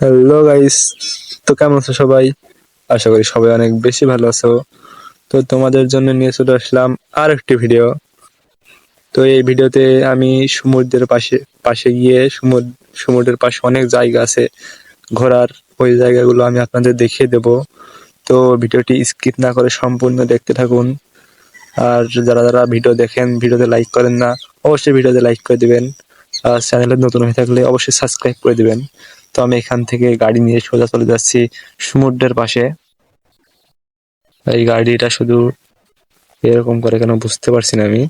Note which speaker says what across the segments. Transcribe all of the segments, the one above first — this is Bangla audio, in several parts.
Speaker 1: হ্যালো গাইস তো কেমন আছো সবাই? আশা করি সবাই অনেক বেশি ভালো আছো। তো তোমাদের জন্য নিয়ে চলে আসলাম আর একটি ভিডিও তো এই ভিডিওতে আমি সমুদ্রের পাশে পাশে গিয়ে সমুদ্র সমুদ্রের পাশে অনেক জায়গা আছে। ঘোরার ওই জায়গাগুলো আমি আপনাদের দেখিয়ে দেব। তো ভিডিওটি স্কিপ না করে সম্পূর্ণ দেখতে থাকুন। আর যারা যারা ভিডিও দেখেন ভিডিওতে লাইক করেন না, অবশ্যই ভিডিওতে লাইক করে দিবেন। আর চ্যানেলে নতুন হয়ে থাকলে অবশ্যই সাবস্ক্রাইব করে দিবেন। তো আমি এখান থেকে গাড়ি নিয়ে সোজা চলে যাচ্ছি সমুদ্রের পাশে। এই গাড়িটা শুধু এরকম করে কেন বুঝতে পারছি না আমি।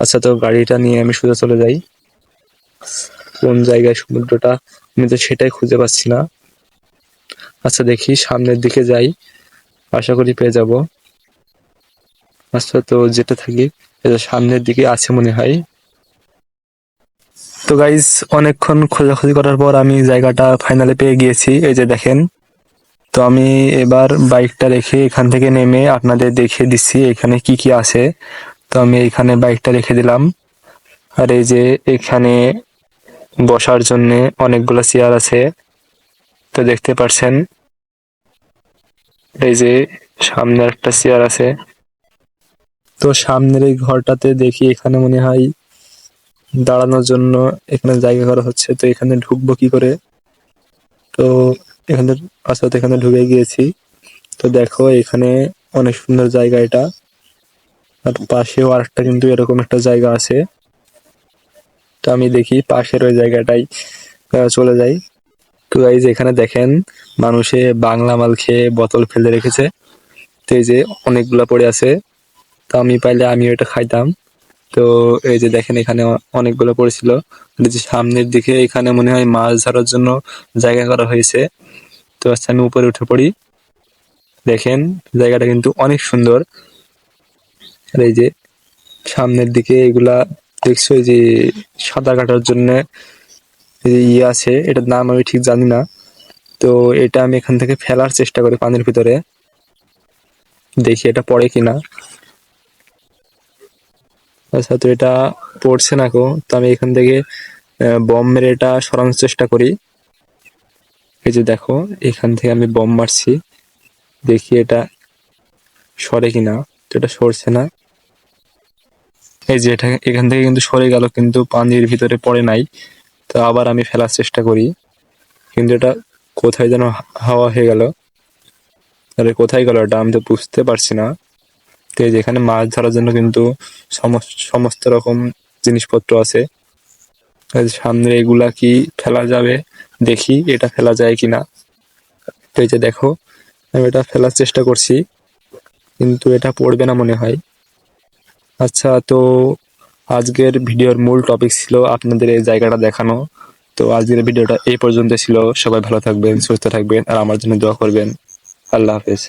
Speaker 1: আচ্ছা তো গাড়িটা নিয়ে আমি সোজা চলে যাই। কোন জায়গায় সমুদ্রটা? আমি তো সেটাই খুঁজে পাচ্ছি না। আচ্ছা দেখি সামনের দিকে যাই। আশা করি পেয়ে যাব। আচ্ছা তো যেটা থাকি সামনের দিকে আছে মনে হয়। তো গাইজ অনেকক্ষণ খোঁজাখুঁজি করার পর আমি জায়গাটা ফাইনালে পেয়ে গিয়েছি, এই যে দেখেন। তো আমি এবার বাইকটা রেখে এখান থেকে নেমে আপনাদের দেখিয়ে দিচ্ছি এখানে কি কি আছে। তো আমি এখানে বাইকটা রেখে দিলাম। আর এই যে এখানে বসার জন্য অনেকগুলো চেয়ার আছে। তো দেখতে পারছেন? এই যে সামনে একটা চেয়ার আছে। তো সামনের এই ঘরটাতে দেখি এখানে মনে হয় দাঁড়ানোর জন্য এখানে জায়গা করা হচ্ছে। তো এখানে ঢুকবো কি করে? তো এখানে তো এখানে ঢুকে গিয়েছি। তো দেখো এখানে অনেক সুন্দর জায়গা এটা। আর পাশেও আরেকটা কিন্তু এরকম একটা জায়গা আছে। তো আমি দেখি পাশের ওই জায়গাটাই চলে যাই। তো এই যে এখানে দেখেন, মানুষে বাংলা মাল খেয়ে বোতল ফেলে রেখেছে। তো এই যে অনেকগুলা পড়ে আছে। তো আমি পাইলে আমিও এটা খাইতাম। তো এই যে দেখেন এখানে অনেকগুলো পড়েছিল। যে সামনের দিকে এখানে মনে হয় মাছ ধরার জন্য জায়গা করা হয়েছে। তো আচ্ছা আমি উপরে উঠে পড়ি। দেখেন, জায়গাটা কিন্তু অনেক সুন্দর। আর এই যে সামনের দিকে এগুলা দেখছ যে সাঁতার কাটার জন্য ইয়ে আছে, এটার নাম আমি ঠিক জানি না। তো এটা আমি এখান থেকে ফেলার চেষ্টা করি পানির ভিতরে। দেখি এটা পড়ে কিনা। আচ্ছা তো এটা পড়ছে না কো তো আমি এখান থেকে বম মেরে এটা সরানোর চেষ্টা করি। এই যে দেখো, এখান থেকে আমি বম মারছি। দেখি এটা সরে কিনা। তো এটা সরছে না। এই যে এটা, এখান থেকে কিন্তু সরে গেল, কিন্তু পানির ভিতরে পড়ে নাই। তো আবার আমি ফেলার চেষ্টা করি। কিন্তু এটা কোথায় যেন হাওয়া হয়ে গেল। আরে, কোথায় গেল এটা? আমি তো বুঝতে পারছি না। তো এই যে এখানে মাছ ধরার জন্য কিন্তু সমস্ত সমস্ত রকম জিনিসপত্র আছে। সামনে এগুলা কি ফেলা যাবে? দেখি এটা ফেলা যায় কিনা। তো এই যে দেখো, আমি এটা ফেলার চেষ্টা করছি, কিন্তু এটা পড়বে না মনে হয়। আচ্ছা তো আজকের ভিডিওর মূল টপিক ছিল আপনাদের এই জায়গাটা দেখানো। তো আজকের ভিডিওটা এই পর্যন্ত ছিল। সবাই ভালো থাকবেন, সুস্থ থাকবেন, আর আমার জন্য দোয়া করবেন। আল্লাহ হাফেজ।